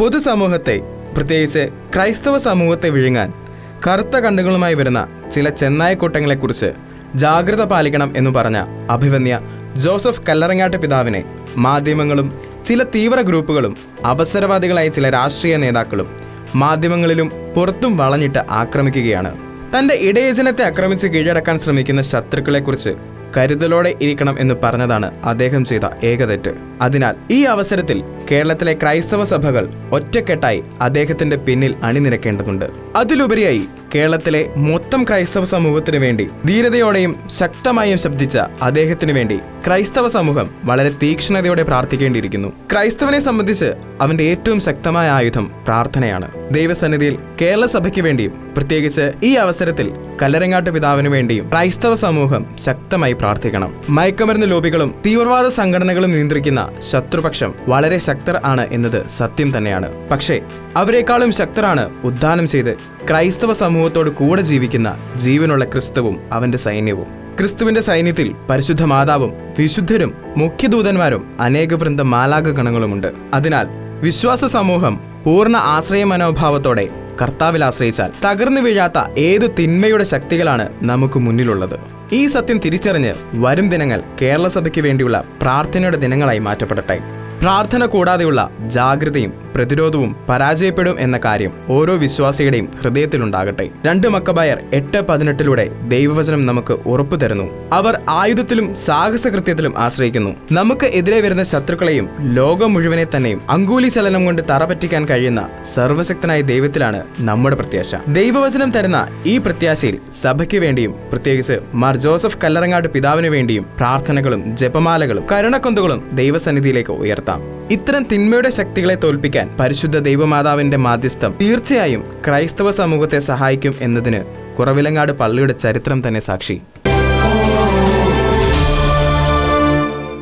പൊതുസമൂഹത്തെ പ്രത്യേകിച്ച് ക്രൈസ്തവ സമൂഹത്തെ വിഴുങ്ങാൻ കറുത്ത കണ്ണുകളുമായി വരുന്ന ചില ചെന്നായക്കൂട്ടങ്ങളെക്കുറിച്ച് ജാഗ്രത പാലിക്കണം എന്ന് പറഞ്ഞ അഭിവന്യ ജോസഫ് കല്ലറങ്ങാട്ട് പിതാവിനെ മാധ്യമങ്ങളും ചില തീവ്ര ഗ്രൂപ്പുകളും അവസരവാദികളായ ചില രാഷ്ട്രീയ നേതാക്കളും മാധ്യമങ്ങളിലും പുറത്തും വളഞ്ഞിട്ട് ആക്രമിക്കുകയാണ്. തന്റെ ഇടയജനത്തെ ആക്രമിച്ച് കീഴടക്കാൻ ശ്രമിക്കുന്ന ശത്രുക്കളെക്കുറിച്ച് കരുതലോടെ ഇരിക്കണം എന്ന് പറഞ്ഞതാണ് അദ്ദേഹം ചെയ്ത ഏക തെറ്റ് അതിനാൽ ഈ അവസരത്തിൽ കേരളത്തിലെ ക്രൈസ്തവ സഭകൾ ഒറ്റക്കെട്ടായി അദ്ദേഹത്തിന്റെ പിന്നിൽ അണിനിരക്കേണ്ടതുണ്ട്. അതിലുപരിയായി കേരളത്തിലെ മൊത്തം ക്രൈസ്തവ സമൂഹത്തിനു വേണ്ടി ധീരതയോടെയും ശക്തമായും ശബ്ദിച്ച അദ്ദേഹത്തിനു വേണ്ടി ക്രൈസ്തവ സമൂഹം വളരെ തീക്ഷ്ണതയോടെ പ്രാർത്ഥിക്കേണ്ടിയിരിക്കുന്നു. ക്രൈസ്തവനെ സംബന്ധിച്ച് അവന്റെ ഏറ്റവും ശക്തമായ ആയുധം പ്രാർത്ഥനയാണ്. ദൈവസന്നിധിയിൽ കേരള സഭയ്ക്ക് വേണ്ടിയും പ്രത്യേകിച്ച് ഈ അവസരത്തിൽ കല്ലരങ്ങാട്ട് പിതാവിനു വേണ്ടിയും ക്രൈസ്തവ സമൂഹം ശക്തമായി പ്രാർത്ഥിക്കണം. മയക്കുമരുന്ന് ലോബികളും തീവ്രവാദ സംഘടനകളും നിയന്ത്രിക്കുന്ന ശത്രുപക്ഷം വളരെ ശക്തർ ആണ് എന്നത് സത്യം തന്നെയാണ്. പക്ഷേ അവരെക്കാളും ശക്തരാണ് ഉദ്ധാനം ചെയ്ത് ക്രൈസ്തവ സമൂഹത്തോട് കൂടെ ജീവിക്കുന്ന ജീവനുള്ള ക്രിസ്തുവും അവന്റെ സൈന്യവും. ക്രിസ്തുവിന്റെ സൈന്യത്തിൽ പരിശുദ്ധ മാതാവും വിശുദ്ധരും മുഖ്യദൂതന്മാരും അനേക വൃന്ദ മാലാക ഗണങ്ങളുമുണ്ട്. അതിനാൽ വിശ്വാസ സമൂഹം പൂർണ ആശ്രയ മനോഭാവത്തോടെ കർത്താവിൽ ആശ്രയിച്ചാൽ തകർന്നു വീഴാത്ത ഏത് തിന്മയുടെ ശക്തികളാണ് നമുക്ക് മുന്നിലുള്ളത്? ഈ സത്യം തിരിച്ചറിഞ്ഞ് വരും ദിനങ്ങൾ കേരള സഭയ്ക്ക് വേണ്ടിയുള്ള പ്രാർത്ഥനയുടെ ദിനങ്ങളായി മാറ്റപ്പെടട്ടെ. പ്രാർത്ഥന കൂടാതെയുള്ള ജാഗ്രതയും പ്രതിരോധവും പരാജയപ്പെടും എന്ന കാര്യം ഓരോ വിശ്വാസിയുടെയും ഹൃദയത്തിലുണ്ടാകട്ടെ. രണ്ട് മക്കബായർ എട്ട് പതിനെട്ടിലൂടെ ദൈവവചനം നമുക്ക് ഉറപ്പു തരുന്നു. അവർ ആയുധത്തിലും സാഹസകൃത്യത്തിലും ആശ്രയിക്കുന്നു. നമുക്ക് എതിരെ വരുന്ന ശത്രുക്കളെയും ലോകം മുഴുവനെ തന്നെയും അങ്കൂലി ചലനം കൊണ്ട് തറപറ്റിക്കാൻ കഴിയുന്ന സർവശക്തനായ ദൈവത്തിലാണ് നമ്മുടെ പ്രത്യാശ. ദൈവവചനം തരുന്ന ഈ പ്രത്യാശയിൽ സഭയ്ക്ക് വേണ്ടിയും പ്രത്യേകിച്ച് മാർ ജോസഫ് കല്ലറങ്ങാട് പിതാവിനു വേണ്ടിയും പ്രാർത്ഥനകളും ജപമാലകളും കരുണക്കൊന്തുകളും ദൈവസന്നിധിയിലേക്ക് ഉയർത്താം. ഇത്തരം തിന്മയുടെ ശക്തികളെ തോൽപ്പിക്കാൻ പരിശുദ്ധ ദൈവമാതാവിന്റെ മാധ്യസ്ഥം തീർച്ചയായും ക്രൈസ്തവ സമൂഹത്തെ സഹായിക്കും എന്നതിന് കുറവിലങ്ങാട് പള്ളിയുടെ ചരിത്രം തന്നെ സാക്ഷി.